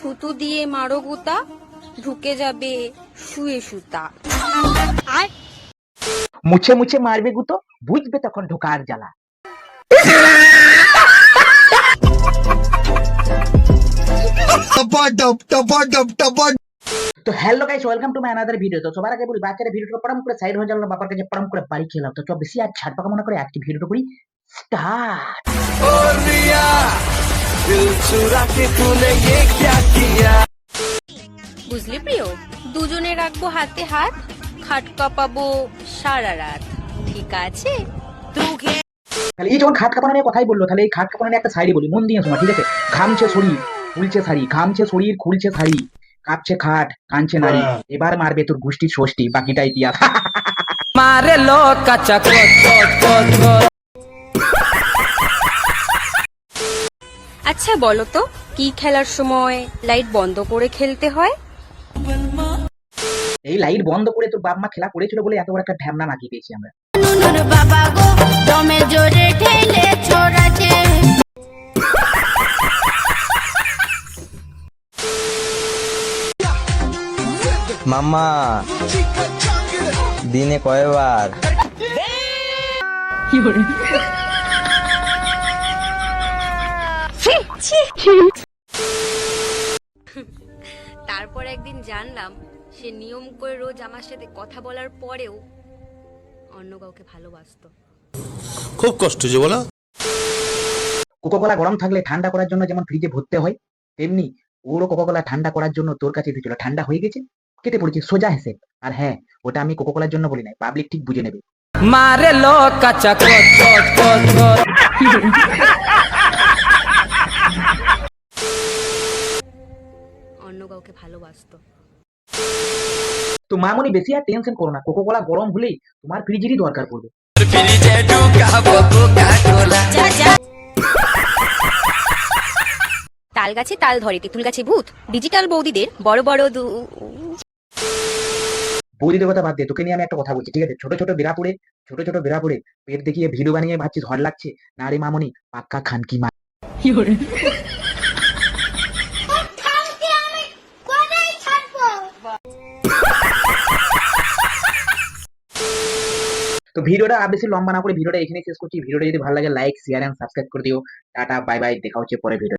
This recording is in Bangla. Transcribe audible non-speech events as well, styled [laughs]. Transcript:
থুতু দিয়ে মারো গুতা ঢুকে যাবে শুয়ে সুতা। মুছে মুছে মারবে গুতো বুঝবে তখন ঢোকার জ্বালা। তো hello guys welcome to my another video তো সবার আগে বলি বাচ্চারা ভিডিওটা পড়াম করে সাইড হয়ে যাবে বাবার কাছে পড়াম করে বাড়ি খেলাম তো আর ছাড় পাকা মনে করে আজকে ভিডিওটা করি। স্টার্ট বুঝলি প্রিয়? দুজনে রাখব হাতে হাত খাট কাঁপাবো সারা রাত। ঠিক আছে? তাহলে এই যখন খাট কাঁপানো নিয়ে কথাই বলল তাহলে এই খাট কাঁপানো নিয়ে একটা শাড়ি বলি মন দিয়ে শোনা ঠিক আছে? ঘামছে শরীর খুলছে শাড়ি ঘামছে শরীর খুলছে শাড়ি কাঁপছে খাট কাঁদছে নারী এবার মারবে তোর গোষ্ঠী ষষ্ঠী বাকিটা ইতিহাস। মারে লো কাচা। আচ্ছা বলো তো কি খেলার সময় লাইট বন্ধ করে খেলতে হয়? এই লাইট বন্ধ করে তোর বাপ মা খেলা করেছিল বলে এত বড় একটা ঢ্যামনা নাকি পেয়েছি আমরা। নুনুর বাবা গো দমে জোরে ঠেলে ছোড়াছে মাম্মা দিনে কয়বার? তারপর একদিন জানলাম সে নিয়ম করে রোজ আমার সাথে কথা বলার পরেও অন্য কাউকে ভালোবাসতো। খুব কষ্ট যে বলো। কোকোকোলা গরম থাকলে ঠান্ডা করার জন্য যেমন ফ্রিজে ভরতে হয় তেমনি ওরও কোকোকোলা ঠান্ডা করার জন্য তোর কাছে এসেছিল ঠান্ডা হয়ে গেছে কেটে পড়েছে সোজা হিসেব। আর হ্যাঁ ওটা আমি কোকোকোলার জন্য বলি নাই পাবলিক ঠিক বুঝে নেবে। মারে লো কাচা [laughs] কাউকে ভালোবাসতো। তো মামনি বেশি আর টেনশন করো না। কোকোকোলা গরম হলেই তোমার ফ্রিজেরই দরকার পড়বে। তাল গাছে তাল ধরে তেঁতুল গাছে ভূত। ডিজিটাল বৌদিদের বড় বড় দু বৌদিদের কথা বাদ দে তোকে নিয়ে আমি একটা কথা বলছি ঠিক আছে? ছোট ছোট বিরাপুরে ছোট ছোট বিরাপুরে পেট দেখিয়ে ভিডিও বানিয়ে ভাবছি ঝড় লাগছে। না রে মামনি পাক্কা খানকি মা তো ভিডিওটা আর বেশি লম্বা না করে ভিডিওটা এখানে শেষ করছি। ভিডিওটা যদি ভালো লাগে লাইক শেয়ার এন্ড সাবস্ক্রাইব করে দিও। টাটা বাই বাই দেখা হচ্ছে পরে ভিডিও